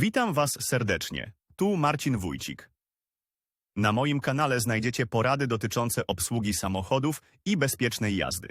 Witam Was serdecznie. Tu Marcin Wójcik. Na moim kanale znajdziecie porady dotyczące obsługi samochodów i bezpiecznej jazdy.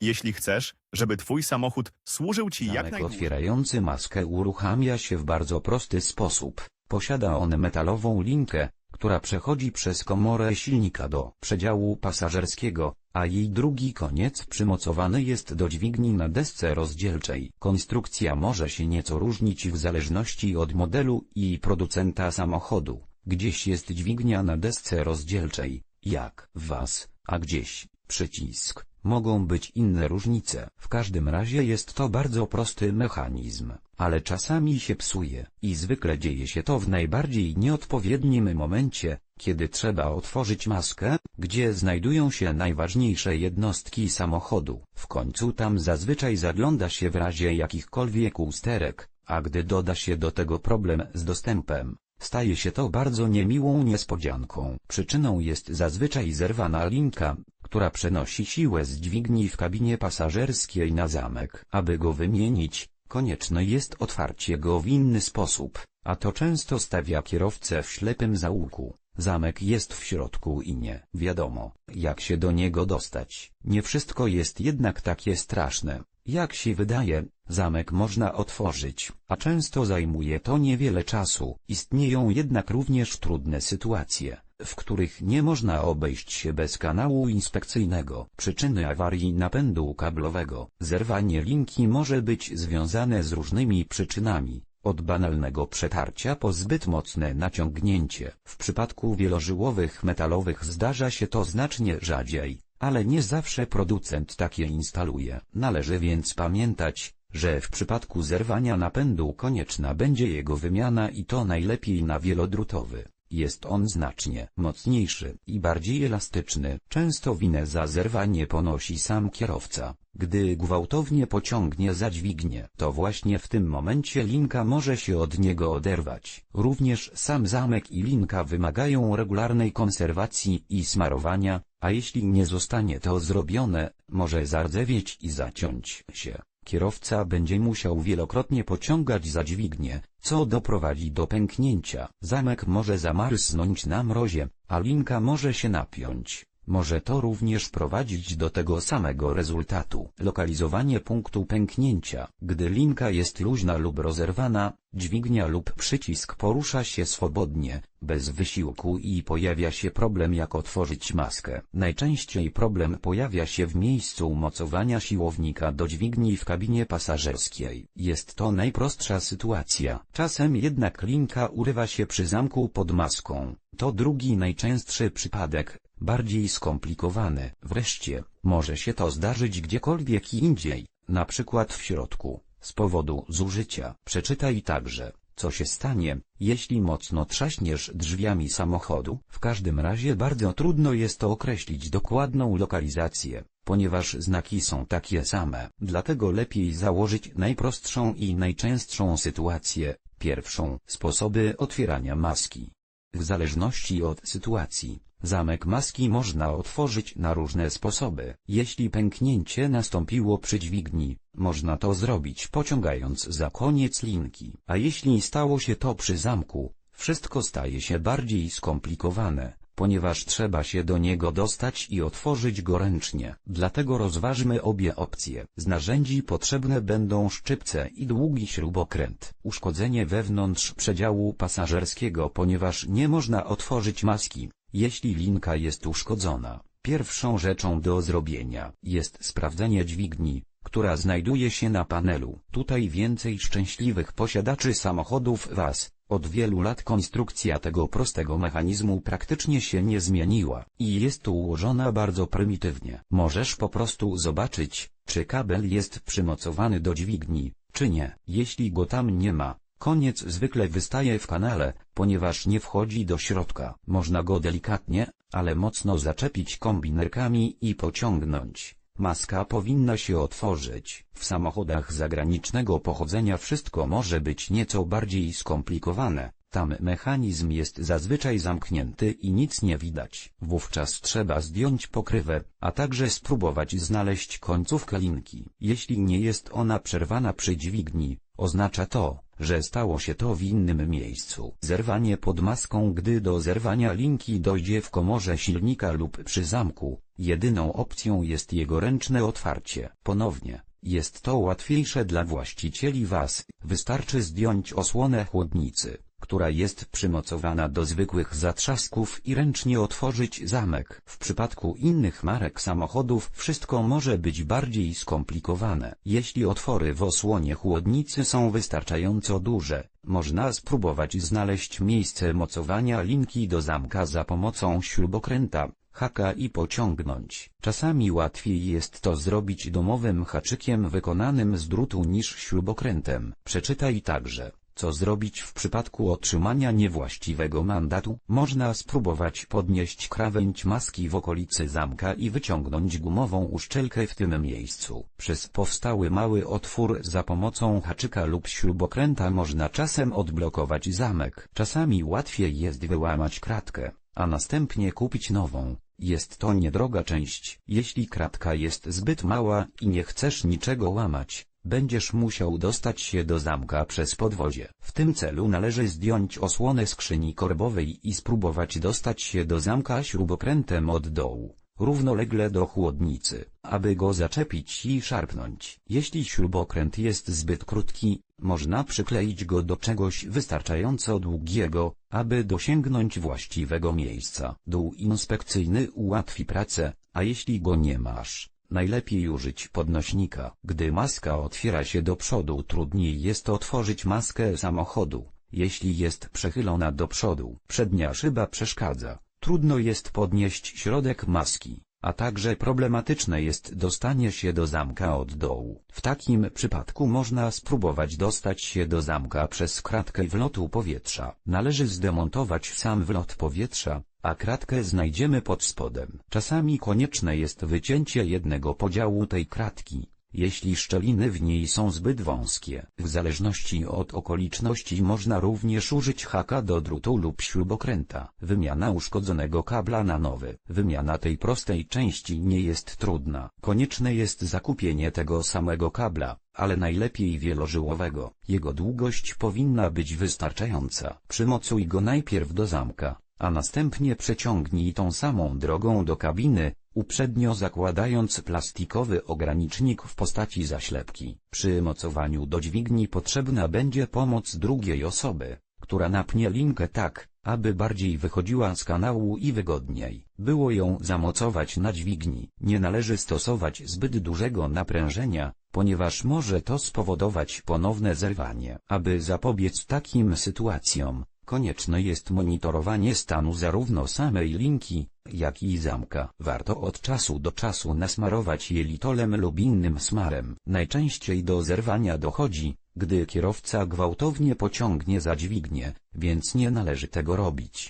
Jeśli chcesz, żeby Twój samochód służył Ci jak Zamek najdłużej, otwierający maskę uruchamia się w bardzo prosty sposób. Posiada on metalową linkę, która przechodzi przez komorę silnika do przedziału pasażerskiego, a jej drugi koniec przymocowany jest do dźwigni na desce rozdzielczej. Konstrukcja może się nieco różnić w zależności od modelu i producenta samochodu. Gdzieś jest dźwignia na desce rozdzielczej, jak Was, a gdzieś przycisk. Mogą być inne różnice. W każdym razie jest to bardzo prosty mechanizm, ale czasami się psuje i zwykle dzieje się to w najbardziej nieodpowiednim momencie, kiedy trzeba otworzyć maskę, gdzie znajdują się najważniejsze jednostki samochodu. W końcu tam zazwyczaj zagląda się w razie jakichkolwiek usterek, a gdy doda się do tego problem z dostępem, Staje się to bardzo niemiłą niespodzianką. Przyczyną jest zazwyczaj zerwana linka, która przenosi siłę z dźwigni w kabinie pasażerskiej na zamek. Aby go wymienić, konieczne jest otwarcie go w inny sposób, a to często stawia kierowcę w ślepym zaułku. Zamek jest w środku i nie wiadomo, jak się do niego dostać. Nie wszystko jest jednak takie straszne, jak się wydaje, zamek można otworzyć, a często zajmuje to niewiele czasu. Istnieją jednak również trudne sytuacje, w których nie można obejść się bez kanału inspekcyjnego. Przyczyny awarii napędu kablowego. Zerwanie linki może być związane z różnymi przyczynami. Od banalnego przetarcia po zbyt mocne naciągnięcie. W przypadku wielożyłowych metalowych zdarza się to znacznie rzadziej, ale nie zawsze producent takie instaluje. Należy więc pamiętać, że w przypadku zerwania napędu konieczna będzie jego wymiana i to najlepiej na wielodrutowy. Jest on znacznie mocniejszy i bardziej elastyczny. Często winę za zerwanie ponosi sam kierowca. Gdy gwałtownie pociągnie za dźwignię, to właśnie w tym momencie linka może się od niego oderwać. Również sam zamek i linka wymagają regularnej konserwacji i smarowania, a jeśli nie zostanie to zrobione, może zardzewieć i zaciąć się. Kierowca będzie musiał wielokrotnie pociągać za dźwignię, co doprowadzi do pęknięcia. Zamek może zamarznąć na mrozie, a linka może się napiąć. Może to również prowadzić do tego samego rezultatu. Lokalizowanie punktu pęknięcia. Gdy linka jest luźna lub rozerwana, dźwignia lub przycisk porusza się swobodnie, bez wysiłku i pojawia się problem jak otworzyć maskę. Najczęściej problem pojawia się w miejscu umocowania siłownika do dźwigni w kabinie pasażerskiej. Jest to najprostsza sytuacja. Czasem jednak linka urywa się przy zamku pod maską. To drugi najczęstszy przypadek, bardziej skomplikowany. Wreszcie, może się to zdarzyć gdziekolwiek indziej, na przykład w środku, z powodu zużycia. Przeczytaj także, co się stanie, jeśli mocno trzaśniesz drzwiami samochodu. W każdym razie bardzo trudno jest to określić dokładną lokalizację, ponieważ znaki są takie same. Dlatego lepiej założyć najprostszą i najczęstszą sytuację. Pierwszą, sposoby otwierania maski. W zależności od sytuacji, zamek maski można otworzyć na różne sposoby. Jeśli pęknięcie nastąpiło przy dźwigni, można to zrobić pociągając za koniec linki. A jeśli stało się to przy zamku, wszystko staje się bardziej skomplikowane, ponieważ trzeba się do niego dostać i otworzyć go ręcznie. Dlatego rozważmy obie opcje. Z narzędzi potrzebne będą szczypce i długi śrubokręt. Uszkodzenie wewnątrz przedziału pasażerskiego ponieważ nie można otworzyć maski, jeśli linka jest uszkodzona. Pierwszą rzeczą do zrobienia jest sprawdzenie dźwigni, która znajduje się na panelu. Tutaj więcej szczęśliwych posiadaczy samochodów Was. Od wielu lat konstrukcja tego prostego mechanizmu praktycznie się nie zmieniła i jest ułożona bardzo prymitywnie. Możesz po prostu zobaczyć, czy kabel jest przymocowany do dźwigni, czy nie. Jeśli go tam nie ma, koniec zwykle wystaje w kanale, ponieważ nie wchodzi do środka. Można go delikatnie, ale mocno zaczepić kombinerkami i pociągnąć. Maska powinna się otworzyć. W samochodach zagranicznego pochodzenia wszystko może być nieco bardziej skomplikowane. Tam mechanizm jest zazwyczaj zamknięty i nic nie widać. Wówczas trzeba zdjąć pokrywę, a także spróbować znaleźć końcówkę linki. Jeśli nie jest ona przerwana przy dźwigni, Oznacza to, że stało się to w innym miejscu. Zerwanie pod maską Gdy do zerwania linki dojdzie w komorze silnika lub przy zamku, jedyną opcją jest jego ręczne otwarcie. Ponownie, jest to łatwiejsze dla właścicieli was, wystarczy zdjąć osłonę chłodnicy, która jest przymocowana do zwykłych zatrzasków i ręcznie otworzyć zamek. W przypadku innych marek samochodów wszystko może być bardziej skomplikowane. Jeśli otwory w osłonie chłodnicy są wystarczająco duże, można spróbować znaleźć miejsce mocowania linki do zamka za pomocą śrubokręta, haka i pociągnąć. Czasami łatwiej jest to zrobić domowym haczykiem wykonanym z drutu niż śrubokrętem. Przeczytaj także, co zrobić w przypadku otrzymania niewłaściwego mandatu. Można spróbować podnieść krawędź maski w okolicy zamka i wyciągnąć gumową uszczelkę w tym miejscu. Przez powstały mały otwór za pomocą haczyka lub śrubokręta można czasem odblokować zamek. Czasami łatwiej jest wyłamać kratkę a następnie kupić nową. Jest to niedroga część. Jeśli kratka jest zbyt mała i nie chcesz niczego łamać, będziesz musiał dostać się do zamka przez podwozie. W tym celu należy zdjąć osłonę skrzyni korbowej i spróbować dostać się do zamka śrubokrętem od dołu, równolegle do chłodnicy, aby go zaczepić i szarpnąć. Jeśli śrubokręt jest zbyt krótki, można przykleić go do czegoś wystarczająco długiego, aby dosięgnąć właściwego miejsca. Dół inspekcyjny ułatwi pracę, a jeśli go nie masz, najlepiej użyć podnośnika. Gdy maska otwiera się do przodu trudniej jest otworzyć maskę samochodu, jeśli jest przechylona do przodu. Przednia szyba przeszkadza, trudno jest podnieść środek maski a także problematyczne jest dostanie się do zamka od dołu. W takim przypadku można spróbować dostać się do zamka przez kratkę wlotu powietrza. Należy zdemontować sam wlot powietrza, a kratkę znajdziemy pod spodem. Czasami konieczne jest wycięcie jednego podziału tej kratki, jeśli szczeliny w niej są zbyt wąskie. W zależności od okoliczności można również użyć haka do drutu lub śrubokręta. Wymiana uszkodzonego kabla na nowy. Wymiana tej prostej części nie jest trudna. Konieczne jest zakupienie tego samego kabla, ale najlepiej wielożyłowego. Jego długość powinna być wystarczająca. Przymocuj go najpierw do zamka, a następnie przeciągnij tą samą drogą do kabiny, uprzednio zakładając plastikowy ogranicznik w postaci zaślepki. Przy mocowaniu do dźwigni potrzebna będzie pomoc drugiej osoby, która napnie linkę tak, aby bardziej wychodziła z kanału i wygodniej było ją zamocować na dźwigni. Nie należy stosować zbyt dużego naprężenia, ponieważ może to spowodować ponowne zerwanie. Aby zapobiec takim sytuacjom, Konieczne jest monitorowanie stanu zarówno samej linki, jak i zamka. Warto od czasu do czasu nasmarować je litolem lub innym smarem. Najczęściej do zerwania dochodzi, gdy kierowca gwałtownie pociągnie za dźwignię, więc nie należy tego robić.